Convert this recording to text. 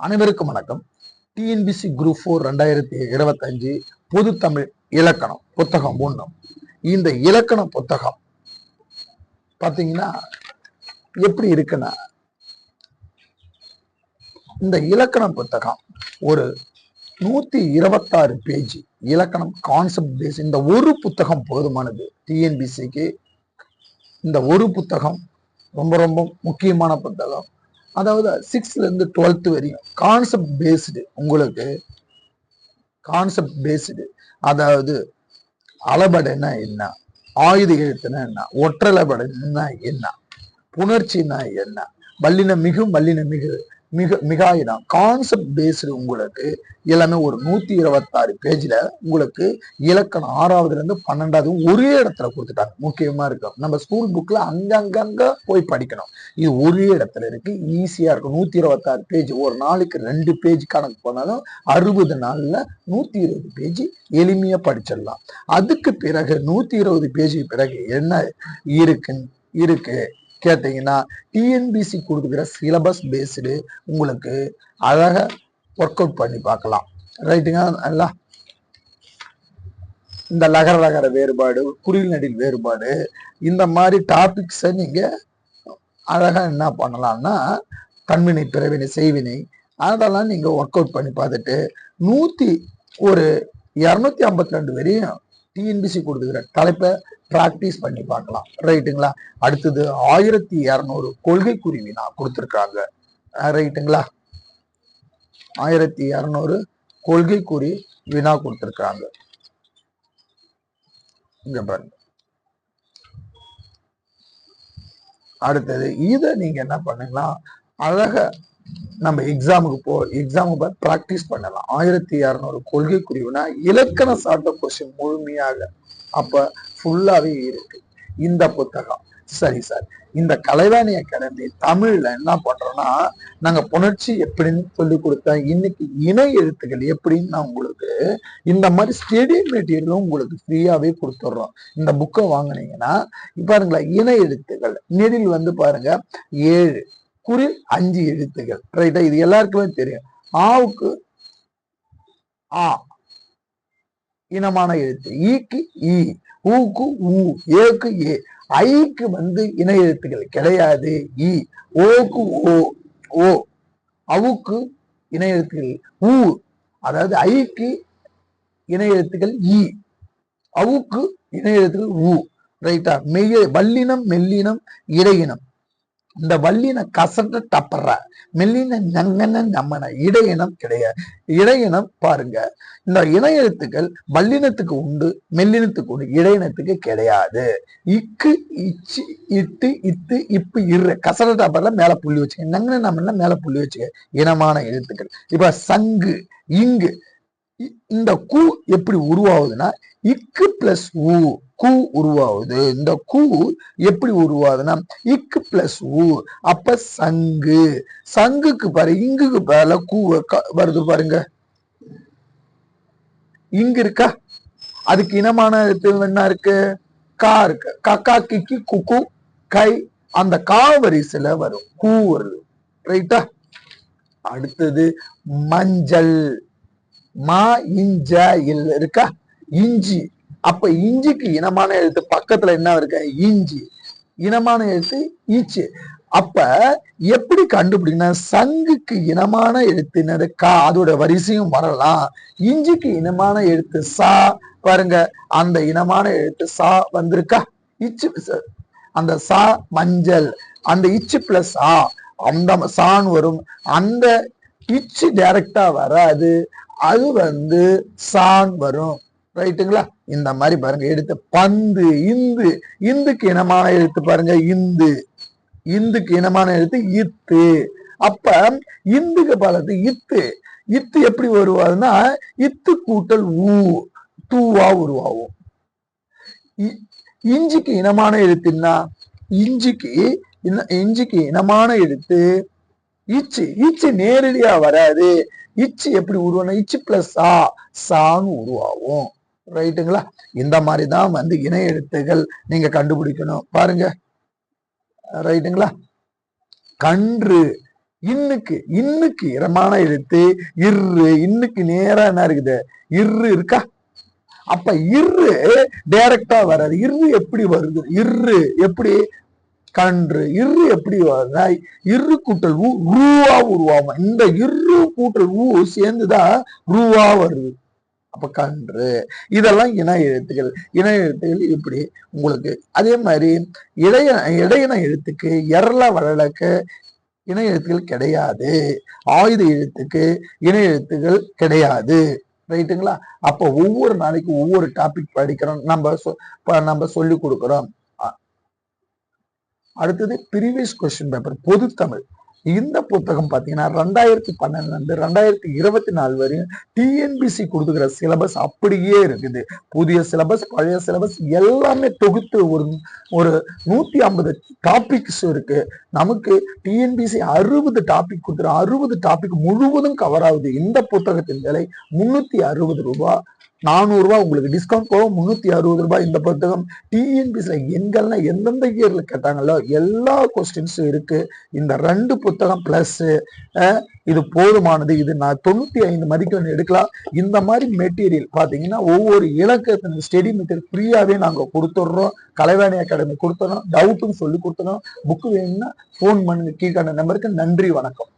அனைவருக்கும் வணக்கம். TNPSC group four ரெண்டாயிரத்தி இருபத்தஞ்சு பொது தமிழ் இலக்கணம் புத்தகம் ஒண்ணு. இந்த இலக்கண புத்தகம் பாத்தீங்கன்னா எப்படி இருக்குன்னா இந்த இலக்கண புத்தகம் ஒரு நூத்தி இருபத்தாறு பேஜ் இலக்கணம் கான்செப்ட் பேஸ் இந்த ஒரு புத்தகம் போதுமானது டிஎன்பிசிக்கு இந்த ஒரு புத்தகம் ரொம்ப ரொம்ப முக்கியமான புத்தகம். அதாவது சிக்ஸ்த்ல இருந்து டுவெல்த் வரையும் கான்செப்ட் பேஸ்டு உங்களுக்கு கான்செப்ட் பேஸ்டு அதாவது அளபடைனா என்ன ஆயுத எழுத்துனா என்ன? ஒற்றலபடைனா என்ன புணர்ச்சினா என்ன? வல்லின மிகு வல்லின மிகு மிக மிகாயினம். கான்செப்ட் பேஸ்டு உங்களுக்கு எல்லாமே ஒரு நூத்தி இருபத்தாறு பேஜ்ல உங்களுக்கு இலக்கணம் ஆறாவதுல இருந்து பன்னெண்டாவது ஒரே இடத்துல கொடுத்துட்டாங்க. முக்கியமா இருக்கும் நம்ம ஸ்கூல் புக்ல அங்கங்கங்க போய் படிக்கணும். இது ஒரே இடத்துல இருக்கு. ஈஸியா இருக்கும். நூத்தி இருபத்தாறு பேஜ் ஒரு நாளைக்கு ரெண்டு பேஜ் கணக்கு போனாலும் அறுபது நாள்ல நூத்தி இருபது பேஜ் எளிமையா படிச்சிடலாம். அதுக்கு பிறகு நூத்தி இருபது பேஜ் பிறகு என்ன இருக்குன்னு இருக்கு. கேட்டீங்கன்னா டிஎன்பிசி கொடுக்குற சிலபஸ் பேஸ்டு உங்களுக்கு அழகா ஒர்க் அவுட் பண்ணி பார்க்கலாம். ரைட்டுங்க நல்லா இந்த லகர லகர வேறுபாடு குறில் நடில் வேறுபாடு இந்த மாதிரி டாபிக்ஸை நீங்க அழகா என்ன பண்ணலாம்னா கண்வினை பிறவினை செய்வினை அதெல்லாம் நீங்க ஒர்க் அவுட் பண்ணி பார்த்துட்டு நூத்தி ஒரு இரநூத்தி ஐம்பத்தி ரெண்டு வரையும் டிஎன்பிசி கொடுத்துக்கிற தலைப்பை பிராக்டிஸ் பண்ணி பார்க்கலாம். ரைட்டுங்களா அடுத்தது ஆயிரத்தி இரநூறு கொள்கை குருவி நான் கொடுத்துருக்காங்க ரைட்டுங்களா ஆயிரத்தி இரநூறு கொள்கை குறி வினா கொடுத்துருக்காங்க. இங்க பாருங்க. அடுத்தது இதை நீங்க என்ன பண்ணுங்கன்னா அழக நம்ம எக்ஸாமுக்கு போ எக்ஸாமுக்கு ப்ராக்டிஸ் பண்ணலாம். ஆயிரத்தி இரநூறு கொள்கை குறிவுனா இலக்கண சார்ந்த கொஸ்டின் முழுமையாக அப்ப ஃபுல்லாவே இருக்கு. இந்த புத்தகம். சரி சார். இந்த கலைவாணி அகாடமி தமிழ்ல என்ன பண்றோம்னா நாங்க புணர்ச்சி எப்படின்னு சொல்லி கொடுத்தேன் இன்னைக்கு இணை எழுத்துக்கள் எப்படின்னு நான் உங்களுக்கு இந்த மாதிரி ஸ்டடி மெட்டீரியலும் உங்களுக்கு ஃப்ரீயாவே கொடுத்துட்றோம் இந்த புக்கை வாங்குனீங்கன்னா பாருங்களேன் இணை எழுத்துக்கள். நெடில் வந்து பாருங்க ஏழு. குறில் அஞ்சு எழுத்துக்கள் ரைட்டா இது எல்லாருக்குமே தெரியும். ஆவுக்கு ஆ. இனமான எழுத்து. ஈக்கு ஈ. ஊக்கு ஊ. ஏக்கு ஏ. ஐக்கு வந்து இணை எழுத்துக்கள் கிடையாது. இ ஓக்கு ஓ. ஓ. அவுக்கு இன எழுத்துக்கள் ஊ. அதாவது ஐக்கு இன எழுத்துக்கள் இ அவுக்கு இன எழுத்துக்கள் ஊ. ரைட்டா மெய்ய வல்லினம் மெல்லினம் இடையினம். இந்த வல்லின கசட்ட டப்பற மெல்லின நங்கன நம்மன இடையினம் கிடையாது இடையினம் பாருங்க. இந்த இணையத்துக்கள் வல்லினத்துக்கு உண்டு மெல்லினத்துக்கு உண்டு இடையினத்துக்கு கிடையாது. இக்கு இச்சு இட்டு இத்து இப்பு இரு கசட டப்பர்ல மேல புள்ளி வச்சுக்க நங்கன நம்மன மேல புள்ளி வச்சுக்க இனமான எழுத்துக்கள். இப்ப சங்கு இங்கு இ- இந்த கு எப்படி உருவாகுதுன்னா இக்கு பிளஸ் ஊ கூ உருவாகுது. இந்த கூ எப்படி உருவாகுதுன்னா இக்கு பிளஸ் ஊ அப்ப சங்கு. சங்குக்கு பாரு இங்குக்கு மேல கூ வருது பாருங்க. இங்க இருக்கா? அதுக்கு இனமான என்ன இருக்கு? கா இருக்கு. கக்கா கிக்கி குக்கு கை அந்த கா வரிசையில வரும். கூ வருது. ரைட்டா அடுத்தது மஞ்சள். மா இஞ்ச இல் இருக்கா? இஞ்சி. அப்ப இஞ்சிக்கு இனமான எழுத்து பக்கத்துல என்ன இருக்கு? இஞ்சி. இனமான எழுத்து ஈச்சு. அப்ப எப்படி கண்டுபிடிக்கணும் சங்குக்கு இனமான எழுத்து என்னது? கா அதோட வரிசையும் வரலாம். இஞ்சிக்கு இனமான எழுத்து சா பாருங்க. அந்த இனமான எழுத்து சா வந்திருக்கா? இச்சு அந்த சா மஞ்சள். அந்த இச்சு பிளஸ் ஆ. அந்த சான் வரும். அந்த இச்சு டைரக்டா வராது. அது வந்து சான் வரும். ரைட்டுங்களா? இந்த மாதிரி பாருங்க எடுத்து பந்து இந்து இந்துக்கு இனமான எழுத்து பாருங்க இந்து. இந்துக்கு இனமான எழுத்து இத்து. அப்ப இந்துக்கு பலத்து இத்து. இத்து எப்படி வருவாதுன்னா இத்து கூட்டல் ஊ தூவா உருவாகும். இ- இஞ்சிக்கு இனமான எழுத்துன்னா இஞ்சிக்கு இஞ்சிக்கு இனமான எழுத்து இச்சு. இச்சு நேரடியா வராது. இச்சு எப்படி உருவானா? இச்சு பிளஸ் சா சான்னு உருவாகும். ரைட்டுங்களா? இந்த மாதிரி தான் வந்து இணை எழுத்துகள் நீங்க கண்டுபிடிக்கணும். பாருங்க. ரைட்டுங்களா? கன்று இன்னுக்கு இன்னுக்கு இரமான எழுத்து இரு இன்னுக்கு நேரா என்ன இருக்குது? இரு இருக்கா? அப்ப இரு டைரக்டா வராது. இரு எப்படி வருது? இரு எப்படி? கன்று இரு எப்படி வருதா? இரு கூட்டல் ஊ ரூவா உருவாகும். இந்த இரு கூட்டல் ஊ சேர்ந்துதான் ரூவா வருது. அப்ப கன்று. இதெல்லாம் இன எழுத்துக்கள். இன எழுத்துக்கள் இப்படி உங்களுக்கு அதே மாதிரி இடைய இடையின எழுத்துக்கு எரள வழக்கு இன எழுத்துக்கள் கிடையாது. ஆயுத எழுத்துக்கு இன எழுத்துக்கள் கிடையாது. ரைட்டுங்களா? அப்போ ஒவ்வொரு நாளைக்கு ஒவ்வொரு டாபிக் படிக்கிறோம். நம்ம நம்ம சொல்லி கொடுக்கிறோம். அடுத்தது ப்ரீவியஸ் கொஸ்டின் பேப்பர் பொது தமிழ். இந்த புத்தகம் பாத்தீங்கன்னா ரெண்டாயிரத்தி பன்னெண்டுல இருந்து ரெண்டாயிரத்தி இருபத்தி நாலு வரையும் டிஎன்பிசி கொடுத்துக்கிற சிலபஸ் அப்படியே இருக்குது. புதிய சிலபஸ் பழைய சிலபஸ் எல்லாமே தொகுத்து ஒரு ஒரு நூத்தி ஐம்பது டாபிக்ஸ் இருக்கு. நமக்கு டிஎன்பிசி அறுபது டாபிக் கொடுத்துரு அறுபது டாபிக் முழுவதும் கவர் ஆகுது. இந்த புத்தகத்தின் விலை முன்னூத்தி அறுபது ரூபாய். நானூறுரூவா உங்களுக்கு டிஸ்கவுண்ட் போகும் முந்நூற்றி அறுபது ரூபாய் இந்த புத்தகம். டிஎன்பிசியில் எங்கெல்லாம் எந்தெந்த இயரில் கேட்டாங்களோ எல்லா கொஸ்டின்ஸும் இருக்குது இந்த ரெண்டு புத்தகம் ப்ளஸ்ஸு இது போதுமானது. இது நான் தொண்ணூற்றி ஐந்து மதிப்பெண் எடுக்கலாம். இந்த மாதிரி மெட்டீரியல் பார்த்தீங்கன்னா ஒவ்வொரு இலக்கத்தின் ஸ்டடி மெட்டீரியல் ஃப்ரீயாகவே நாங்கள் கொடுத்துட்றோம். கலைவாணி அகாடமி கொடுத்துறோம் டவுட்டும் சொல்லி கொடுத்துறோம் புக்கு வேணும்னா ஃபோன் பண்ணுங்க. கீழ்கான நம்பருக்கு நன்றி வணக்கம்.